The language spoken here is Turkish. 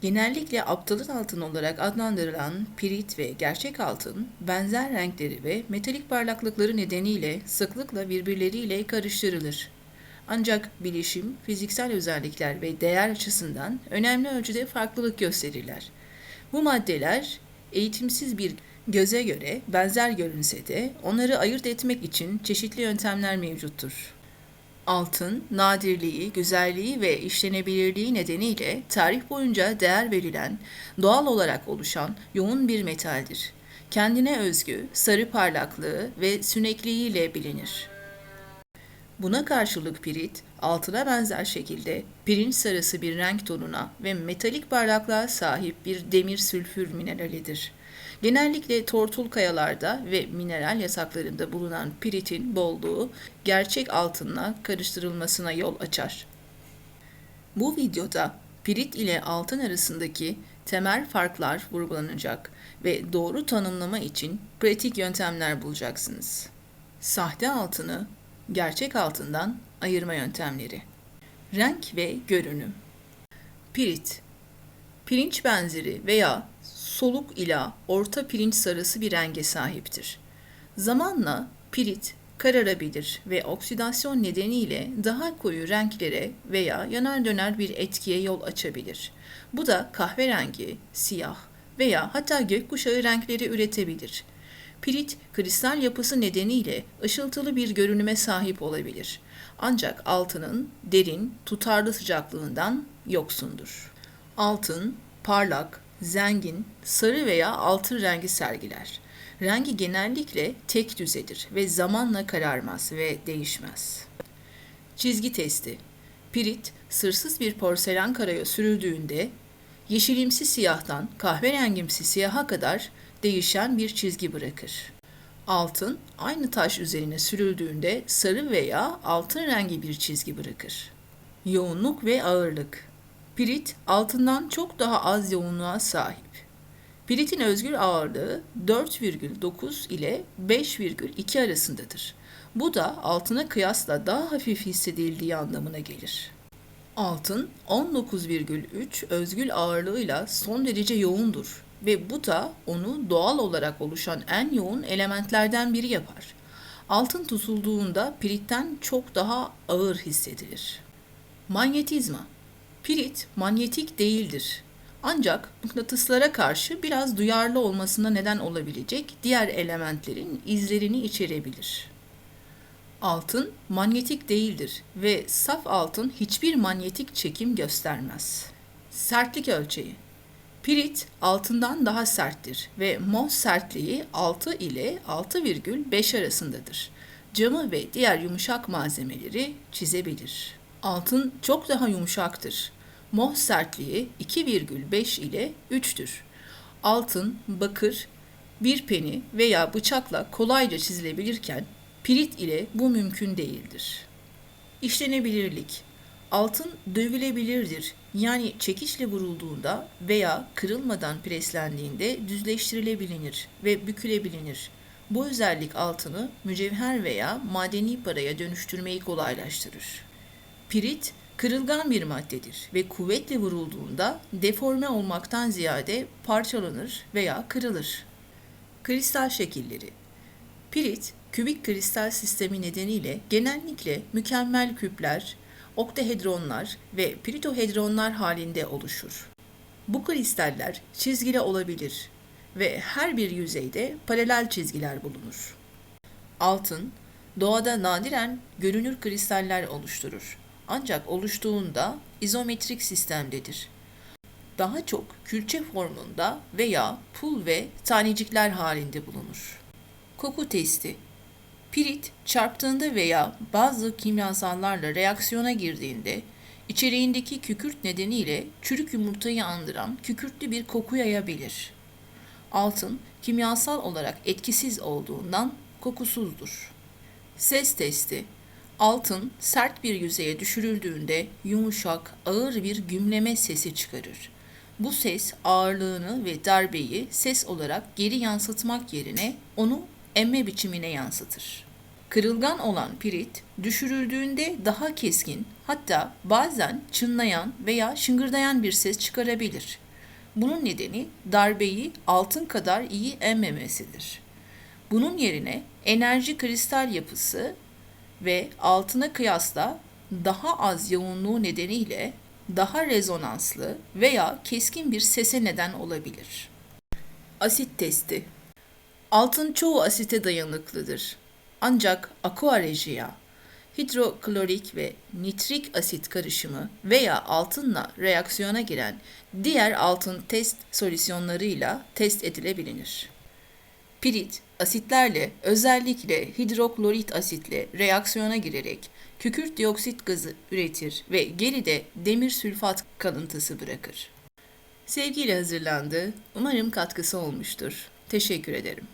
Genellikle aptalın altın olarak adlandırılan pirit ve gerçek altın, benzer renkleri ve metalik parlaklıkları nedeniyle sıklıkla birbirleriyle karıştırılır. Ancak bilişim, fiziksel özellikler ve değer açısından önemli ölçüde farklılık gösterirler. Bu maddeler eğitimsiz bir göze göre benzer görünse de onları ayırt etmek için çeşitli yöntemler mevcuttur. Altın, nadirliği, güzelliği ve işlenebilirliği nedeniyle tarih boyunca değer verilen, doğal olarak oluşan yoğun bir metaldir. Kendine özgü, sarı parlaklığı ve sünekliğiyle bilinir. Buna karşılık pirit, altına benzer şekilde pirinç sarısı bir renk tonuna ve metalik parlaklığa sahip bir demir sülfür mineralidir. Genellikle tortul kayalarda ve mineral yasaklarında bulunan piritin bolluğu gerçek altınla karıştırılmasına yol açar. Bu videoda pirit ile altın arasındaki temel farklar vurgulanacak ve doğru tanımlama için pratik yöntemler bulacaksınız. Sahte altını gerçek altından ayırma yöntemleri. Renk ve görünüm. Pirit Pirinç benzeri veya soluk ila orta pirinç sarısı bir renge sahiptir. Zamanla pirit kararabilir ve oksidasyon nedeniyle daha koyu renklere veya yanar döner bir etkiye yol açabilir. Bu da kahverengi, siyah veya hatta gökkuşağı renkleri üretebilir. Pirit, kristal yapısı nedeniyle ışıltılı bir görünüme sahip olabilir. Ancak altının derin, tutarlı sıcaklığından yoksundur. Altın, parlak, zengin, sarı veya altın rengi sergiler. Rengi genellikle tek düzedir ve zamanla kararmaz ve değişmez. Çizgi testi. Pirit, sırsız bir porselen karaya sürüldüğünde yeşilimsi siyahtan kahverengimsi siyaha kadar değişen bir çizgi bırakır. Altın, aynı taş üzerine sürüldüğünde sarı veya altın rengi bir çizgi bırakır. Yoğunluk ve ağırlık Pirit altından çok daha az yoğunluğa sahip. Piritin özgür ağırlığı 4,9 ile 5,2 arasındadır. Bu da altına kıyasla daha hafif hissedildiği anlamına gelir. Altın 19,3 özgül ağırlığıyla son derece yoğundur ve bu da onu doğal olarak oluşan en yoğun elementlerden biri yapar. Altın tutulduğunda piritten çok daha ağır hissedilir. Manyetizma Pirit manyetik değildir. Ancak mıknatıslara karşı biraz duyarlı olmasına neden olabilecek diğer elementlerin izlerini içerebilir. Altın manyetik değildir ve saf altın hiçbir manyetik çekim göstermez. Sertlik ölçeği Pirit altından daha serttir ve Mohs sertliği 6 ile 6,5 arasındadır. Camı ve diğer yumuşak malzemeleri çizebilir. Altın çok daha yumuşaktır. Mohs sertliği 2,5 ile 3'tür. Altın, bakır, bir peni veya bıçakla kolayca çizilebilirken pirit ile bu mümkün değildir. İşlenebilirlik Altın dövülebilirdir. Yani çekişle vurulduğunda veya kırılmadan preslendiğinde düzleştirilebilir ve bükülebilir. Bu özellik altını mücevher veya madeni paraya dönüştürmeyi kolaylaştırır. Pirit kırılgan bir maddedir ve kuvvetle vurulduğunda deforme olmaktan ziyade parçalanır veya kırılır. Kristal şekilleri Pirit, kübik kristal sistemi nedeniyle genellikle mükemmel küpler, oktahedronlar ve piritohedronlar halinde oluşur. Bu kristaller çizgili olabilir ve her bir yüzeyde paralel çizgiler bulunur. Altın, doğada nadiren görünür kristaller oluşturur. Ancak oluştuğunda izometrik sistemdedir. Daha çok külçe formunda veya pul ve tanecikler halinde bulunur. Koku testi Pirit çarptığında veya bazı kimyasallarla reaksiyona girdiğinde içeriğindeki kükürt nedeniyle çürük yumurtayı andıran kükürtlü bir koku yayabilir. Altın kimyasal olarak etkisiz olduğundan kokusuzdur. Ses testi Altın sert bir yüzeye düşürüldüğünde yumuşak, ağır bir gümleme sesi çıkarır. Bu ses ağırlığını ve darbeyi ses olarak geri yansıtmak yerine onu emme biçimine yansıtır. Kırılgan olan pirit düşürüldüğünde daha keskin hatta bazen çınlayan veya şıngırdayan bir ses çıkarabilir. Bunun nedeni darbeyi altın kadar iyi emmemesidir. Bunun yerine enerji kristal yapısı ve altına kıyasla daha az yoğunluğu nedeniyle daha rezonanslı veya keskin bir sese neden olabilir. Asit testi Altın çoğu asite dayanıklıdır. Ancak aqua regia, hidroklorik ve nitrik asit karışımı veya altınla reaksiyona giren diğer altın test solüsyonlarıyla test edilebilir. Pirit, asitlerle özellikle hidroklorit asitle reaksiyona girerek kükürt dioksit gazı üretir ve geride demir sülfat kalıntısı bırakır. Sevgiyle hazırlandı. Umarım katkısı olmuştur. Teşekkür ederim.